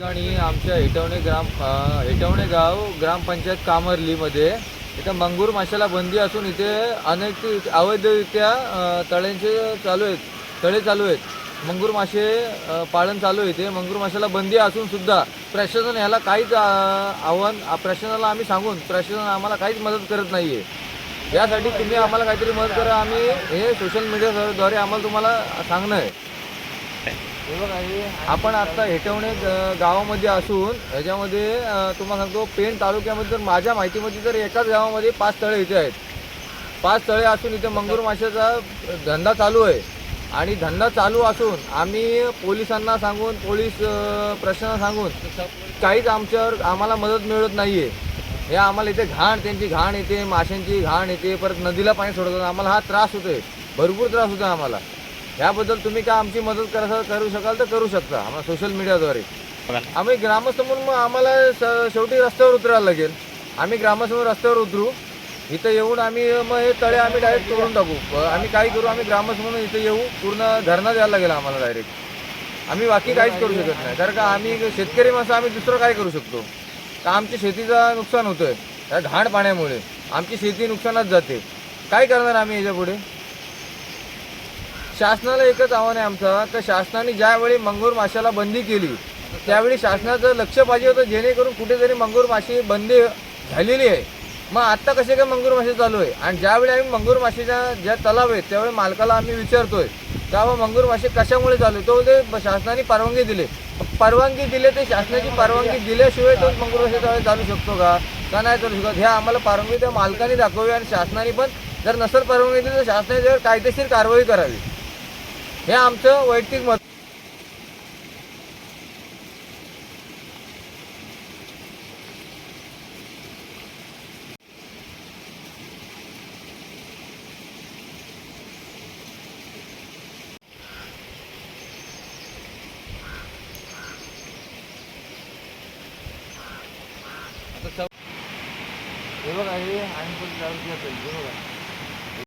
ठिकाणी आमच्या हेटवणे ग्राम इटवणे हेटवणे गाव ग्रामपंचायत कामरलीमध्ये इथं मंगूर माशाला बंदी असून इथे अनेक अवैधरित्या तळ्यांचे चालू आहेत तळे चालू आहेत. मंगूर मासे पालन चालू आहे इथे. मंगूर माशाला बंदी असून सुद्धा प्रशासन ह्याला काहीच आव्हान प्रशासनाला आम्ही सांगून प्रशासन आम्हाला काहीच मदत करत नाही आहे यासाठी तुम्ही आम्हाला काहीतरी मदत करा. आम्ही हे सोशल मीडियाद्वारे आम्हाला तुम्हाला सांगणं आहे. आपण आता हेटवणे गावामध्ये असून ह्याच्यामध्ये तुम्हाला सांगतो पेण तालुक्यामध्ये तर माझ्या माहितीमध्ये तर एकाच गावामध्ये पाच तळे इथे आहेत. पाच तळे असून इथे मंगूर माशाचा धंदा चालू आहे. आणि धंदा चालू असून आम्ही पोलिसांना सांगून पोलीस अं, प्रशासनाला सांगून काहीच आमच्यावर आम्हाला मदत मिळत नाही आहे हे आम्हाला इथे घाण त्यांची घाण येते माशांची घाण येते परत नदीला पाणी सोडतात आम्हाला हा त्रास होतोय. भरपूर त्रास होतोय आम्हाला. याबद्दल तुम्ही काय आमची मदत करा करू शकाल तर करू शकता आम्हाला सोशल मीडियाद्वारे आम्ही ग्रामस्थ म्हणून मग आम्हाला शेवटी रस्त्यावर उतरायला लागेल. आम्ही ग्रामस्थ म्हणून रस्त्यावर उतरू. इथं येऊन आम्ही मग हे तळे आम्ही डायरेक्ट तोडून टाकू. ब- आम्ही काय करू आम्ही ग्रामस्थ म्हणून इथे येऊ पूर्ण धरणा द्यायला लागेल आम्हाला डायरेक्ट आम्ही बाकी काहीच करू शकत नाही कारण का आम्ही शेतकरी माणसं आम्ही दुसरं काय करू शकतो? तर आमच्या शेतीचं नुकसान होतंय. या घाण पाण्यामुळे. आमची शेती नुकसानात जाते. काय करणार आम्ही याच्यापुढे? शासनाला एकच आव्हान आहे आमचं का शासनाने ज्यावेळी मंगूर माशाला बंदी केली त्यावेळी शासनाचं लक्ष पाहिजे होतं जेणेकरून कुठेतरी मंगूर माशी बंदी झालेली आहे. मग आत्ता कसे काय मंगूर मासे चालू आहे? आणि ज्यावेळी आम्ही मंगूर मासेच्या ज्या तलाव आहेत त्यावेळी मालकाला आम्ही विचारतोय तेव्हा मंगूर मासे कशामुळे चालू आहे? तो ते शासनाने परवानगी दिली. परवानगी दिले ते शासनाची परवानगी दिल्याशिवाय तो मंगूर मासे चालू शकतो का? का नाही चालू शकत? हे आम्हाला परवानगी त्या मालकाने दाखवावी आणि शासनाने पण जर नसेल परवानगी दिली तर शासनाने त्यावर कायदेशीर कारवाई करावी. हे आमचं वैयक्तिक मत. हे बघा हे आणि पण जाऊ द्या पाहिजे बघा.